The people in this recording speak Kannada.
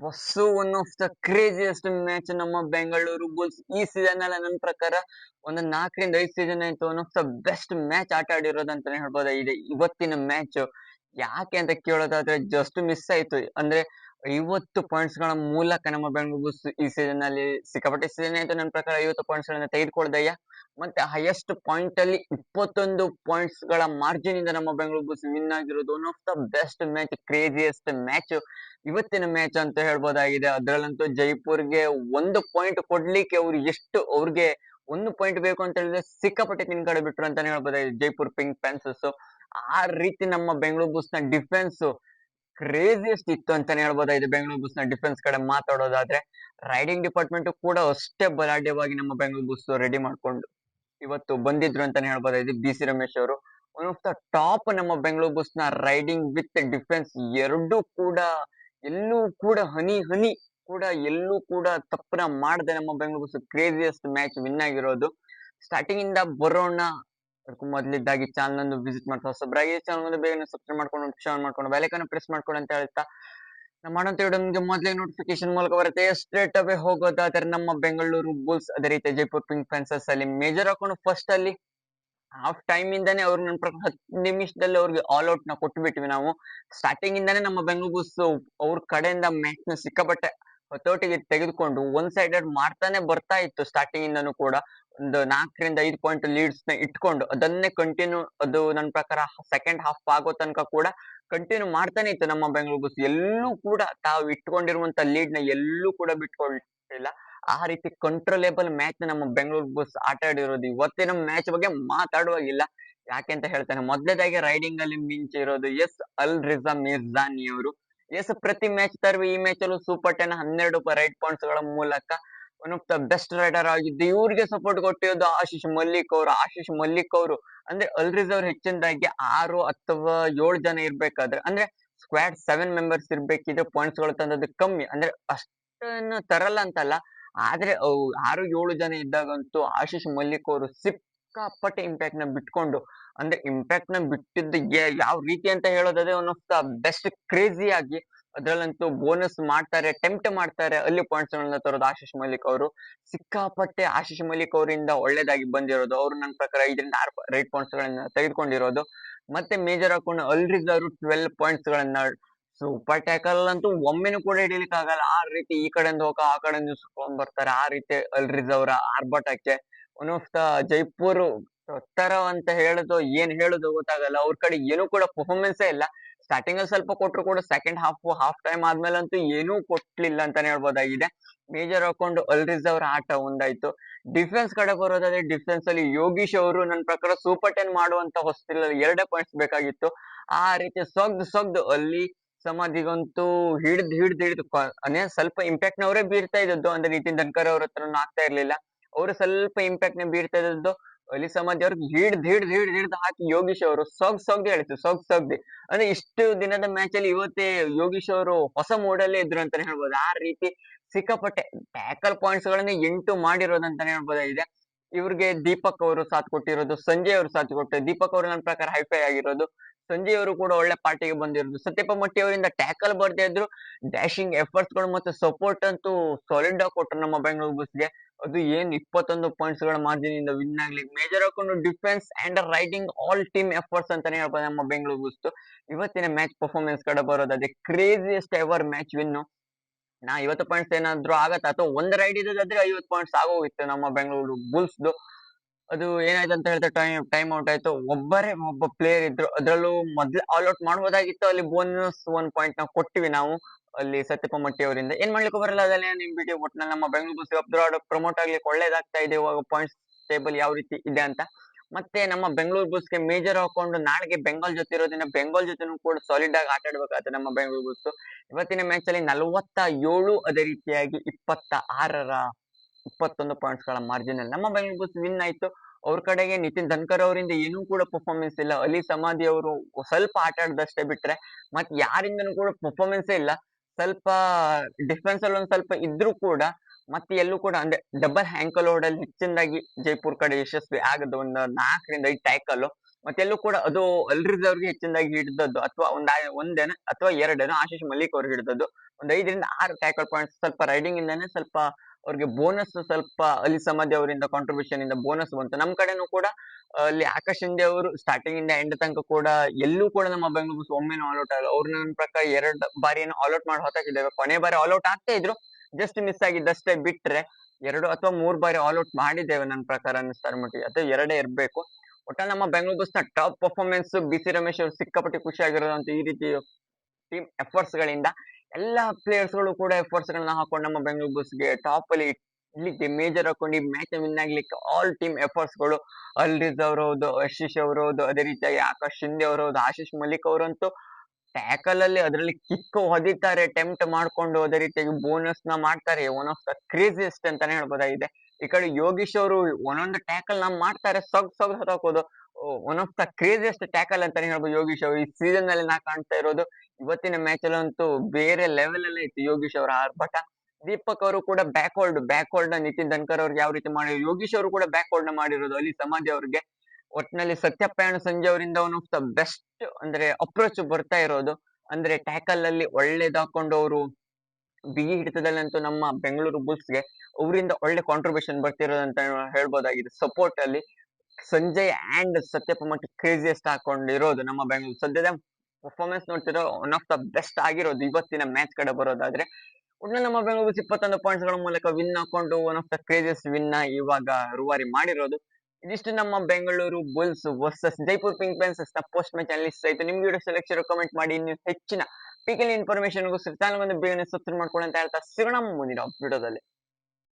Bus one of the craziest match ನಮ್ಮ ಬೆಂಗಳೂರು ಬುಲ್ಸ್ ಈ ಸೀಸನ್ ಅಲ್ಲಿ ನನ್ನ ಪ್ರಕಾರ ಒಂದು ನಾಲ್ಕರಿಂದ ಐದು ಸೀಸನ್ ಆಯ್ತು one of the best match ಆಟ ಆಡಿರೋದು ಅಂತಾನೆ ಹೇಳ್ಬೋದಾಗಿದೆ ಇವತ್ತಿನ ಮ್ಯಾಚ್ ಯಾಕೆ ಅಂತ ಕೇಳೋದಾದ್ರೆ ಜಸ್ಟ್ ಮಿಸ್ ಆಯ್ತು. ಅಂದ್ರೆ ಐವತ್ತು ಪಾಯಿಂಟ್ಸ್ಗಳ ಮೂಲಕ ನಮ್ಮ ಬೆಂಗಳೂರು ಬುಲ್ಸ್ ಈ ಸೀಸನ್ನಲ್ಲಿ ಸಿಕ್ಕಾಪಟ್ಟೆ ಸೀಸನ್ ಆಯ್ತು. ನನ್ನ ಪ್ರಕಾರ ಐವತ್ತು ಪಾಯಿಂಟ್ಸ್ ಗಳನ್ನ ತೆಗೆದುಕೊಳ್ದಯ್ಯ ಮತ್ತೆ ಹೈಯೆಸ್ಟ್ ಪಾಯಿಂಟ್ ಅಲ್ಲಿ ಇಪ್ಪತ್ತೊಂದು ಪಾಯಿಂಟ್ಸ್ಗಳ ಮಾರ್ಜಿನ್ ಇಂದ ನಮ್ಮ ಬೆಂಗಳೂರು ಬುಲ್ಸ್ ವಿನ್ ಆಗಿರೋದು one of the best match craziest match ಇವತ್ತಿನ ಮ್ಯಾಚ್ ಅಂತ ಹೇಳ್ಬೋದಾಗಿದೆ. ಅದರಲ್ಲಂತೂ ಜೈಪುರ್ಗೆ ಒಂದು ಪಾಯಿಂಟ್ ಕೊಡ್ಲಿಕ್ಕೆ ಅವ್ರು ಎಷ್ಟು ಅವ್ರಿಗೆ ಒಂದು ಪಾಯಿಂಟ್ ಬೇಕು ಅಂತ ಹೇಳಿದ್ರೆ ಸಿಕ್ಕಾಪಟ್ಟೆ ತಿನ್ ಕಡೆ ಬಿಟ್ರು ಅಂತಾನೆ ಹೇಳ್ಬೋದಾಗಿದೆ ಜೈಪುರ್ ಪಿಂಕ್ ಪ್ಯಾನ್ಸಸ್. ಆ ರೀತಿ ನಮ್ಮ ಬೆಂಗಳೂರು ಬುಲ್ಸ್ನ ಡಿಫೆನ್ಸ್ ಕ್ರೇಜಿಯಸ್ಟ್ ಇತ್ತು ಅಂತಾನೆ ಹೇಳ್ಬೋದಾಗಿದೆ ಬೆಂಗಳೂರು ಬುಲ್ಸ್ನ ಡಿಫೆನ್ಸ್ ಕಡೆ ಮಾತಾಡೋದಾದ್ರೆ ರೈಡಿಂಗ್ ಡಿಪಾರ್ಟ್ಮೆಂಟ್ ಕೂಡ ಅಷ್ಟೇ ಬಲಾಢ್ಯವಾಗಿ ನಮ್ಮ ಬೆಂಗಳೂರು ಬುಲ್ಸ್ ರೆಡಿ ಮಾಡ್ಕೊಂಡು ಇವತ್ತು ಬಂದಿದ್ರು ಅಂತಾನೆ ಹೇಳ್ಬೋದಾಗಿದೆ ಬಿ ಸಿ ರಮೇಶ್ ಅವರು. ಒನ್ ಆಫ್ ದ ಟಾಪ್ ನಮ್ಮ ಬೆಂಗಳೂರು ಬುಲ್ಸ್ನ ರೈಡಿಂಗ್ ವಿತ್ ಡಿಫೆನ್ಸ್ ಎರಡೂ ಕೂಡ, ಎಲ್ಲೂ ಕೂಡ ಹನಿ ಹನಿ ಕೂಡ, ಎಲ್ಲೂ ಕೂಡ ತಪ್ಪನ ಮಾಡದೆ ನಮ್ಮ Bengaluru Bulls craziest match win ಆಗಿರೋದು. ಸ್ಟಾರ್ಟಿಂಗ್ ಇಂದ ಬರೋಣ ಅದಕ್ಕೂ ಮೊದಲಿದ್ದಾಗಿ ಚಾನಲ್ ವಿಸಿಟ್ ಮಾಡ್ತಾ ಹೊಸಬ್ರಾಗಿ ಚಾನಲ್ ಬೇಗನೆ ಸಬ್ಸ್ಕ್ರೈಬ್ ಮಾಡ್ಕೊಂಡು ಶೇರ್ ಮಾಡ್ಕೊಂಡು ಬೆಲೈಕನ್ನು ಪ್ರೆಸ್ ಮಾಡ್ಕೊಂಡು ಅಂತ ಹೇಳ್ತಾ ನಮ್ಮ ಮಾಡೋ ವಿಡಿಯೋ ನಿಮಗೆ ಮೊದಲೇ ನೋಟಿಫಿಕೇಶನ್ ಮೂಲಕ ಬರುತ್ತೆ. ಸ್ಟ್ರೇಟ್ ಅವೇ ಹೋಗೋದಾದ್ರೆ ನಮ್ಮ ಬೆಂಗಳೂರು ಬುಲ್ಸ್ ಅದೇ ರೀತಿ ಜೈಪುರ್ ಪಿಂಕ್ ಫ್ಯಾನ್ಸಸ್ ಅಲ್ಲಿ ಮೇಜರ್ ಹಾಕೊಂಡು ಫಸ್ಟ್ ಅಲ್ಲಿ ಹಾಫ್ ಟೈಮ್ ಇಂದಾನೆ ಅವ್ರು ನನ್ನ ಪ್ರಕಾರ ಹತ್ತು ನಿಮಿಷದಲ್ಲಿ ಅವ್ರಿಗೆ ಆಲ್ ಔಟ್ನ ಕೊಟ್ಟು ಬಿಟ್ವಿ ನಾವು. ಸ್ಟಾರ್ಟಿಂಗ್ ಇಂದಾನೆ ನಮ್ಮ ಬೆಂಗಳೂರು ಬುಲ್ಸ್ ಅವ್ರ ಕಡೆಯಿಂದ ಮ್ಯಾಚ್ನ ಸಿಕ್ಕಾಪಟ್ಟೆ ಹತೋಟಿಗೆ ತೆಗೆದುಕೊಂಡು ಒನ್ ಸೈಡೆಡ್ ಮಾಡ್ತಾನೆ ಬರ್ತಾ ಇತ್ತು ಸ್ಟಾರ್ಟಿಂಗ್ ಇಂದನೂ ಕೂಡ. ಒಂದು ನಾಲ್ಕರಿಂದ ಐದು ಪಾಯಿಂಟ್ ಲೀಡ್ಸ್ನ ಇಟ್ಕೊಂಡು ಅದನ್ನೇ ಕಂಟಿನ್ಯೂ ಅದು ನನ್ನ ಪ್ರಕಾರ ಸೆಕೆಂಡ್ ಹಾಫ್ ಆಗೋ ತನಕ ಕೂಡ ಕಂಟಿನ್ಯೂ ಮಾಡ್ತಾನೆ ಇತ್ತು ನಮ್ಮ ಬೆಂಗಳೂರು ಬುಲ್ಸ್ ಎಲ್ಲೂ ಕೂಡ ತಾವು ಇಟ್ಕೊಂಡಿರುವಂತ ಲೀಡ್ನ ಎಲ್ಲೂ ಕೂಡ ಬಿಟ್ಕೊಳ್ತಿಲ್ಲ ಆ ರೀತಿ ಕಂಟ್ರೋಲೇಬಲ್ ಮ್ಯಾಚ್ನ ನಮ್ಮ ಬೆಂಗಳೂರು ಬುಲ್ಸ್ ಆಟ ಆಡಿರೋದು. ಇವತ್ತಿನ ಮ್ಯಾಚ್ ಬಗ್ಗೆ ಮಾತಾಡುವಾಗಿಲ್ಲ. ಯಾಕೆ ಅಂತ ಹೇಳ್ತಾನೆ, ಮೊದಲೇದಾಗಿ ರೈಡಿಂಗ್ ಅಲ್ಲಿ ಮಿಂಚಿರೋದು ಎಸ್ ಅಲ್ ರಿಜಾ ಮಿರ್ಜಾನಿ ಅವರು ಎಸ್ ಪ್ರತಿ ಮ್ಯಾಚ್ ತರುವ ಈ ಮ್ಯಾಚ್ ಅಲ್ಲೂ ಸೂಪರ್ ಟೆನ್ ಹನ್ನೆರಡು ರೈಟ್ ಪಾಯಿಂಟ್ಸ್ಗಳ ಮೂಲಕ one of the best raider ಆಗಿದ್ದು ಇವ್ರಿಗೆ ಸಪೋರ್ಟ್ ಕೊಟ್ಟಿರೋದು ಆಶೀಶ್ ಮಲ್ಲಿಕ್ ಅವರು. ಆಶೀಶ್ ಮಲ್ಲಿಕ್ ಅವರು ಅಂದ್ರೆ ಅಲ್ರಿಸ್ ಅವ್ರು ಹೆಚ್ಚಿನದಾಗಿ ಆರು ಅಥವಾ ಏಳು ಜನ ಇರ್ಬೇಕಾದ್ರೆ ಅಂದ್ರೆ ಸ್ಕ್ವಾಡ್ ಸೆವೆನ್ ಮೆಂಬರ್ಸ್ ಇರ್ಬೇಕಿದ್ರೆ ಪಾಯಿಂಟ್ಸ್ಗಳು ತಂದದ್ದು ಕಮ್ಮಿ. ಅಂದ್ರೆ ಅಷ್ಟನ್ನು ತರಲ್ಲ ಅಂತಲ್ಲ, ಆದ್ರೆ ಆರು ಏಳು ಜನ ಇದ್ದಾಗಂತೂ ಆಶೀಶ್ ಮಲ್ಲಿಕ್ ಅವರು ಸಿಕ್ಕಾಪಟ್ಟೆ ಇಂಪ್ಯಾಕ್ಟ್ನ ಬಿಟ್ಕೊಂಡು, ಅಂದ್ರೆ ಇಂಪ್ಯಾಕ್ಟ್ನ ಬಿಟ್ಟಿದ್ದ ಯಾವ ರೀತಿ ಅಂತ ಹೇಳೋದಾದ್ರೆ one of the best crazy ಆಗಿ ಅದ್ರಲ್ಲಂತೂ ಬೋನಸ್ ಮಾಡ್ತಾರೆ ಟೆಂಪ್ಟ್ ಮಾಡ್ತಾರೆ, ಅಲ್ಲಿ ಪಾಯಿಂಟ್ಸ್ ಗಳನ್ನ ತರೋದು ಆಶಿಶ್ ಮಲ್ಲಿಕ್ ಅವರು. ಸಿಕ್ಕಾಪಟ್ಟೆ ಆಶಿಶ್ ಮಲ್ಲಿಕ್ ಅವರಿಂದ ಒಳ್ಳೇದಾಗಿ ಬಂದಿರೋದು. ಅವರು ನನ್ನ ಪ್ರಕಾರ ಐದರಿಂದ ಆರು ರೈಟ್ ಪಾಯಿಂಟ್ಸ್ ಗಳನ್ನ ತೆಗೆದುಕೊಂಡಿರೋದು. ಮತ್ತೆ ಮೇಜರ್ ಹಾಕೊಂಡು ಅಲ್ರಿಸ್ ಅವರು ಟ್ವೆಲ್ ಪಾಯಿಂಟ್ಸ್ ಗಳನ್ನ ಸೂಪರ್ ಟ್ಯಾಕಲ್ ಅಂತೂ ಒಮ್ಮೆನೂ ಕೂಡ ಹಿಡಿಲಿಕ್ಕೆ ಆಗಲ್ಲ. ಆ ರೀತಿ ಈ ಕಡೆಯಿಂದ ಹೋಗ, ಆ ಕಡೆಯಿಂದ ಸುತ್ಕೊಂಡ್ ಬರ್ತಾರೆ. ಆ ರೀತಿ ಅಲ್ ಅವರ ಆರ್ಭಟಕ್ಕೆ. ಒನ್ ಆಫ್ ದ ಜೈಪುರ್ ತರ ಅಂತ ಹೇಳೋದು, ಏನ್ ಹೇಳೋದು ಗೊತ್ತಾಗಲ್ಲ. ಅವ್ರ ಕಡೆ ಏನೂ ಕೂಡ ಪರ್ಫಾರ್ಮೆನ್ಸೇ ಇಲ್ಲ. ಸ್ಟಾರ್ಟಿಂಗ್ ಅಲ್ಲಿ ಸ್ವಲ್ಪ ಕೊಟ್ಟರು ಕೂಡ ಸೆಕೆಂಡ್ ಹಾಫ್ ಹಾಫ್ ಟೈಮ್ ಆದ್ಮೇಲೆ ಅಂತೂ ಏನೂ ಕೊಟ್ಲಿಲ್ಲ ಅಂತಾನೆ ಹೇಳ್ಬೋದಾಗಿದೆ ಮೇಜರ್ ಹಾಕೊಂಡು ಅಲ್ರಿಸ್ ಅವರ ಆಟ ಒಂದಾಯ್ತು. ಡಿಫೆನ್ಸ್ ಕಡೆ ಬರೋದಾದ್ರೆ ಡಿಫೆನ್ಸ್ ಅಲ್ಲಿ ಯೋಗೀಶ್ ಅವರು ನನ್ನ ಪ್ರಕಾರ ಸೂಪರ್ ಟೆನ್ ಮಾಡುವಂತ ಹೊಸ್ತಿಲ್ಲ ಎರಡೇ ಪಾಯಿಂಟ್ಸ್ ಬೇಕಾಗಿತ್ತು. ಆ ರೀತಿ ಸೊಗ್ದು ಸೊಗ್ದು ಅಲ್ಲಿ ಸಮಾಧಿಗಂತೂ ಹಿಡ್ದು ಹಿಡ್ದು ಹಿಡ್ದು ಅನೇ ಸ್ವಲ್ಪ ಇಂಪ್ಯಾಕ್ಟ್ ನವರೇ ಬೀರ್ತಾ ಇದ್ದದ್ದು. ಅಂದ್ರೆ ನಿತಿನ್ ಧನ್ಕರ್ ಅವ್ರ ಹತ್ರ ಆಗ್ತಾ ಇರ್ಲಿಲ್ಲ. ಅವರು ಸ್ವಲ್ಪ ಇಂಪ್ಯಾಕ್ಟ್ನ ಬೀರ್ತಾ ಇದ್ದದ್ದು. ಅಲ್ಲಿ ಸಮಾಧಿ ಅವ್ರಿಗೆ ಹಿಡ್ದು ಹಿಡ್ದು ಹಿಡ್ದು ಹಿಡ್ದು ಹಾಕಿ ಯೋಗೀಶ್ ಅವರು ಸೊಗ್ ಸೊಗ್ದು ಹೇಳ್ತು ಸೊಗ್ ಸೊಗ್ದು. ಅಂದ್ರೆ ಇಷ್ಟು ದಿನದ ಮ್ಯಾಚ್ ಅಲ್ಲಿ ಇವತ್ತೇ ಯೋಗೀಶ್ ಅವರು ಹೊಸ ಮೂಡಲ್ಲೇ ಇದ್ರು ಅಂತಾನೆ ಹೇಳ್ಬೋದು. ಆ ರೀತಿ ಸಿಕ್ಕಾಪಟ್ಟೆ ಟ್ಯಾಕಲ್ ಪಾಯಿಂಟ್ಸ್ ಗಳನ್ನ ಎಂಟು ಮಾಡಿರೋದು ಅಂತಾನೆ ಹೇಳ್ಬೋದಾಗಿದೆ ಇವ್ರಿಗೆ ದೀಪಕ್ ಅವರು ಸಾಥ್ ಕೊಟ್ಟಿರೋದು, ಸಂಜಯ್ ಅವರು ಸಾಥ್ ಕೊಟ್ಟರು ದೀಪಕ್ ಅವರು ನನ್ನ ಪ್ರಕಾರ ಹೈಫೈ ಆಗಿರೋದು. ಸಂಜಯ್ ಅವರು ಕೂಡ ಒಳ್ಳೆ ಪಾರ್ಟಿಗೆ ಬಂದಿರೋದು. ಸತ್ಯಪ್ಪ ಮಟ್ಟಿ ಅವರಿಂದ ಟ್ಯಾಕಲ್ ಬರ್ತಾ ಇದ್ರು ಡ್ಯಾಶಿಂಗ್ ಎಫರ್ಟ್ಸ್ಗಳು ಮತ್ತೆ ಸಪೋರ್ಟ್ ಅಂತೂ ಸಾಲಿಡ್ ಆಗಿ ಕೊಟ್ರು ನಮ್ಮ ಬೆಂಗಳೂರು ಬುಲ್ಸ್ಗೆ ಅದು ಏನ್ ಇಪ್ಪತ್ತೊಂದು ಪಾಯಿಂಟ್ಸ್ಗಳ ಮಾರ್ಜಿನ್ ಇಂದ ವಿನ್ ಆಗ್ಲಿಕ್ಕೆ ಮೇಜರ್ ಹಾಕೊಂಡು defence and raiding all team efforts ಅಂತಾನೆ ಹೇಳ್ಬೋದು ನಮ್ಮ ಬೆಂಗಳೂರು ಬುಲ್ಸ್ ಇವತ್ತಿನ ಮ್ಯಾಚ್ ಪರ್ಫಾರ್ಮೆನ್ಸ್ ಕಡೆ ಬರೋದಾದ್ರೆ ಕ್ರೇಜಿಯಸ್ಟ್ ಎವರ್ ಮ್ಯಾಚ್ ವಿನ್ ನಾ ಐವತ್ತು ಪಾಯಿಂಟ್ಸ್ ಏನಾದ್ರು ಆಗತ್ತ? ಅಥವಾ ಒಂದ್ ರೈಡ್ ಇರೋದಾದ್ರೆ ಐವತ್ತು ಪಾಯಿಂಟ್ಸ್ ಆಗೋಗಿತ್ತು ನಮ್ಮ ಬೆಂಗಳೂರು ಬುಲ್ಸ್ದು. ಅದು ಏನಾಯ್ತು ಅಂತ ಹೇಳಿದ್ರೆ ಟೈಮ್ ಟೈಮ್ ಔಟ್ ಆಯ್ತು. ಒಬ್ಬರೇ ಒಬ್ಬ ಪ್ಲೇಯರ್ ಇದ್ರು. ಅದ್ರಲ್ಲೂ ಮೊದ್ಲು ಔಟ್ ಮಾಡ್ಬೋದಾಗಿತ್ತು. ಅಲ್ಲಿ ಬೋನಸ್ ಒನ್ ಪಾಯಿಂಟ್ ನಾವು ಕೊಟ್ಟಿವಿ ನಾವು. ಅಲ್ಲಿ ಸತ್ಯಪ್ಪ ಮಟ್ಟಿ ಅವರಿಂದ ಏನ್ ಮಾಡ್ಲಿಕ್ಕೆ ಬರಲ್ಲ ಅದನ್ನೇ ನಿಮ್ ಬಿಡಿ ಒಟ್ನಲ್ಲಿ ನಮ್ಮ ಬೆಂಗಳೂರು ಬುಲ್ಸ್ ಪ್ರಮೋಟ್ ಆಗ್ಲಿಕ್ಕೆ ಒಳ್ಳೇದಾಗ್ತಾ ಇದೆ ಇವಾಗ ಪಾಯಿಂಟ್ಸ್ ಟೇಬಲ್ ಯಾವ ರೀತಿ ಇದೆ ಅಂತ. ಮತ್ತೆ ನಮ್ಮ ಬೆಂಗಳೂರು ಬುಲ್ಸ್ಗೆ ಮೇಜರ್ ಹಾಕೊಂಡು ನಾಳೆಗೆ ಬೆಂಗಾಲ್ ಜೊತೆ ಇರೋದ್ರಿಂದ ಬೆಂಗಾಲ್ ಜೊತೆನೂ ಕೂಡ ಸಾಲಿಡ್ ಆಗಿ ಆಟ ಆಡ್ಬೇಕಾಗುತ್ತೆ ನಮ್ಮ ಬೆಂಗಳೂರು ಬುಲ್ಸ್ ಇವತ್ತಿನ ಮ್ಯಾಚ್ ಅಲ್ಲಿ ನಲವತ್ತ ಏಳು ಅದೇ ರೀತಿಯಾಗಿ ಇಪ್ಪತ್ತ ಆರರ ಇಪ್ಪತ್ತೊಂದು ಪಾಯಿಂಟ್ಸ್ಗಳ ಮಾರ್ಜಿನ್ ಅಲ್ಲಿ. ನಮ್ಮ ಬೆಂಗಳೂರು ಬುಲ್ಸ್ ವಿನ್ ಆಯ್ತು. ಅವ್ರ ಕಡೆಗೆ ನಿತಿನ್ ಧನ್ಕರ್ ಅವರಿಂದ ಏನೂ ಕೂಡ ಪರ್ಫಾರ್ಮೆನ್ಸ್ ಇಲ್ಲ. ಅಲಿ ಸಮಾಧಿ ಅವರು ಸ್ವಲ್ಪ ಆಟ ಆಡದಷ್ಟೇ ಬಿಟ್ರೆ ಮತ್ ಯಾರಿಂದನೂ ಕೂಡ ಪರ್ಫಾರ್ಮೆನ್ಸೇ ಇಲ್ಲ. ಸ್ವಲ್ಪ ಡಿಫೆನ್ಸ್ ಅಲ್ಲಿ ಒಂದು ಸ್ವಲ್ಪ ಇದ್ರೂ ಕೂಡ ಮತ್ತೆ ಎಲ್ಲೂ ಕೂಡ ಅಂದ್ರೆ ಡಬಲ್ ಹ್ಯಾಂಕಲ್ ಅಲ್ಲಿ ಹೆಚ್ಚಿನದಾಗಿ ಜೈಪುರ್ ಕಡೆ ಯಶಸ್ವಿ ಆಗದ ಒಂದು ನಾಲ್ಕರಿಂದ ಐದು ಟ್ಯಾಕಲ್ ಮತ್ತೆಲ್ಲೂ ಕೂಡ ಅದು ಅಲ್ರಿದವ್ರಿಗೆ ಹೆಚ್ಚಿನದಾಗಿ ಹಿಡಿದದ್ದು ಅಥವಾ ಒಂದ್ ಒಂದೇನ ಅಥವಾ ಎರಡೇನೋ ಆಶೀಶ್ ಮಲ್ಲಿಕ್ ಅವ್ರಿಗೆ ಹಿಡಿದದ್ದು. ಒಂದ್ ಐದರಿಂದ ಆರು ಟ್ಯಾಕಲ್ ಪಾಯಿಂಟ್ಸ್ ಸ್ವಲ್ಪ ರೈಡಿಂಗ್ ಇಂದಾನೆ ಸ್ವಲ್ಪ ಅವ್ರಿಗೆ ಬೋನಸ್ ಸ್ವಲ್ಪ ಅಲಿ ಸಮಾಧಿ ಅವರಿಂದ ಕಾಂಟ್ರಿಬ್ಯೂಷನ್ ಇಂದ ಬೋನಸ್ ಬಂತು. ನಮ್ ಕಡೆನೂ ಕೂಡ ಅಲ್ಲಿ ಆಕಾಶ್ ಇಂದೆ ಅವರು ಸ್ಟಾರ್ಟಿಂಗ್ ಇಂದ ಎಂಡ್ ತನಕ ಕೂಡ ಎಲ್ಲೂ ಕೂಡ ನಮ್ಮ ಬೆಂಗಳೂರು ಬುಲ್ಸ್ ಒಮ್ಮೆನೂ ಆಲ್ಔಟ್ ಆಗಲ್ಲ. ಅವ್ರು ನನ್ನ ಪ್ರಕಾರ ಎರಡು ಬಾರಿ ಏನೋ ಆಲ್ಔಟ್ ಮಾಡಿ ಹೊತ್ತಾಕಿದ್ದೇವೆ. ಕೊನೆ ಬಾರಿ ಆಲ್ಔಟ್ ಆಗ್ತಾ ಇದ್ರು. ಜಸ್ಟ್ ಮಿಸ್ ಆಗಿದ್ದಷ್ಟೇ ಬಿಟ್ರೆ ಎರಡು ಅಥವಾ ಮೂರ್ ಬಾರಿ ಆಲ್ಔಟ್ ಮಾಡಿದ್ದೇವೆ ನನ್ನ ಪ್ರಕಾರ ಅನ್ನಿಸ್ತಾರೆ ಮಟ್ಟಿಗೆ. ಅಥವಾ ಎರಡೇ ಇರ್ಬೇಕು. ಒಟ್ಟಾರೆ ನಮ್ಮ ಬೆಂಗಳೂರು ಬಸ್ನ top performance B C Ramesh ಅವರು ಸಿಕ್ಕಾಪಟ್ಟೆ ಖುಷಿ ಆಗಿರೋದಂತ ಈ ರೀತಿ ಟೀಮ್ ಎಫರ್ಟ್ಸ್ ಗಳಿಂದ ಎಲ್ಲಾ ಪ್ಲೇಯರ್ಸ್ಗಳು ಕೂಡ ಎಫರ್ಟ್ಸ್ ಗಳನ್ನ ಹಾಕೊಂಡು ನಮ್ಮ ಬೆಂಗಳೂರು ಬಸ್ಗೆ ಟಾಪ್ ಅಲ್ಲಿ ಇಡ್ಲಿಕ್ಕೆ ಮೇಜರ್ ಹಾಕೊಂಡು ಈ ಮ್ಯಾಚ್ ವಿನ್ ಆಗ್ಲಿಕ್ಕೆ ಆಲ್ ಟೀಮ್ ಎಫರ್ಟ್ಸ್ಗಳು ಅಲ್ರಿಜ್ ಅವರು ಹೌದು ಆಶೀಶ್ ಅವರು ಹೌದು ಅದೇ ರೀತಿಯಾಗಿ ಆಕಾಶ್ ಶಿಂದೆ ಅವರು ಹೌದು ಆಶೀಶ್ ಮಲ್ಲಿಕ್ ಅವರಂತೂ ಟ್ಯಾಕಲ್ ಅಲ್ಲಿ ಅದರಲ್ಲಿ ಕಿಕ್ ಹೊದಿತಾರೆ ಟೆಂಪ್ಟ್ ಮಾಡ್ಕೊಂಡು ಅದೇ ರೀತಿಯಾಗಿ ಬೋನಸ್ನ ಮಾಡ್ತಾರೆ ಒನ್ ಆಫ್ ದ ಕ್ರೇಜಿಯಸ್ಟ್ ಅಂತಾನೆ ಹೇಳ್ಬೋದಾಗಿದೆ. ಈ ಕಡೆ ಯೋಗೀಶ್ ಅವರು ಒಂದೊಂದು ಟ್ಯಾಕಲ್ನ ಮಾಡ್ತಾರೆ ಸೊಗ್ ಸೊಗ್ ಹೊತ್ತಾಕೋದು one of the craziest tackle ಅಂತಾನೆ ಹೇಳ್ಬೋದು ಯೋಗೀಶ್ ಅವರು. ಈ ಸೀಸನ್ನಲ್ಲಿ ನಾ ಕಾಣ್ತಾ ಇರೋದು ಇವತ್ತಿನ ಮ್ಯಾಚ್ ಅಲ್ಲಂತೂ ಬೇರೆ ಲೆವೆಲ್ ಅಲ್ಲೇ ಇತ್ತು ಯೋಗೀಶ್ ಅವರ ಆರ್ಭಟ ದೀಪಕ್ ಅವರು ಕೂಡ ಬ್ಯಾಕ್ ಹೋಲ್ಡ್ ಬ್ಯಾಕ್ ಹೋಲ್ಡ್ನ ನಿತಿನ್ ಧನ್ಕರ್ ಅವ್ರಿಗೆ ಯಾವ ರೀತಿ ಮಾಡಿ ಯೋಗೀಶ್ ಅವರು ಕೂಡ ಬ್ಯಾಕ್ ಹೋಲ್ಡ್ನ ಮಾಡಿರೋದು ಅಲ್ಲಿ ಸಮಾಧಿ ಅವ್ರಿಗೆ. ಒಟ್ಟಿನಲ್ಲಿ ಸತ್ಯಪ್ರಾಯಣ ಸಂಜೆ ಅವರಿಂದ ಒನ್ ಆಫ್ ದ ಬೆಸ್ಟ್ ಅಂದ್ರೆ ಅಪ್ರೋಚ್ ಬರ್ತಾ ಇರೋದು. ಅಂದ್ರೆ ಟ್ಯಾಕಲ್ ಅಲ್ಲಿ ಒಳ್ಳೇದಾಕೊಂಡು ಅವರು ಬಿಗಿ ಹಿಡಿತದಲ್ಲಂತೂ ನಮ್ಮ ಬೆಂಗಳೂರು ಬುಲ್ಸ್ಗೆ ಅವರಿಂದ ಒಳ್ಳೆ ಕಾಂಟ್ರಿಬ್ಯೂಷನ್ ಬರ್ತಿರೋದಂತ ಹೇಳ್ಬೋದಾಗಿದೆ. ಸಪೋರ್ಟ್ ಅಲ್ಲಿ ಸಂಜಯ್ ಅಂಡ್ ಸತ್ಯಪ್ಪ ಮಟ್ಟ ಕ್ರೇಜಿಯಸ್ಟ್ ಹಾಕೊಂಡಿರೋದು ನಮ್ಮ ಬೆಂಗಳೂರು ಸದ್ಯದ ಪರ್ಫಾರ್ಮೆನ್ಸ್ ನೋಡ್ತಿರೋ ಒನ್ ಆಫ್ ದ ಬೆಸ್ಟ್ ಆಗಿರೋದು ಇವತ್ತಿನ ಮ್ಯಾಚ್ ಕಡೆ ಬರೋದಾದ್ರೆ ಒಟ್ಟು ನಮ್ಮ ಬೆಂಗಳೂರು ಇಪ್ಪತ್ತೊಂದು ಪಾಯಿಂಟ್ಸ್ಗಳ ಮೂಲಕ ವಿನ್ ಹಾಕೊಂಡು one of the craziest win ಇವಾಗ ರೂವಾರಿ ಮಾಡಿರೋದು. ಇದಿಷ್ಟು ನಮ್ಮ Bengaluru Bulls versus Jaipur Pink ಪೆನ್ಸಸ್ನ post match analyst ಆಯ್ತು ನಿಮ್ಗೆ ವಿಡಿಯೋ ಸೆಲೆಕ್ಷನ್ ಕಮೆಂಟ್ ಮಾಡಿ. ಇನ್ನು ಹೆಚ್ಚಿನ ಪಿಕಲ್ ಇನ್ಫಾರ್ಮೇಶನ್ ಚಾನಲ್ ಒಂದು ಬೇಗನೆ ಸಬ್ಸ್ಕ್ರೈಬ್ ಮಾಡ್ಕೊಳ್ಳಿ ಅಂತ ಹೇಳ್ತಾ ಸಿಗೋಣ. ಮುಂದಿನ ವಿಡಿಯೋದಲ್ಲಿ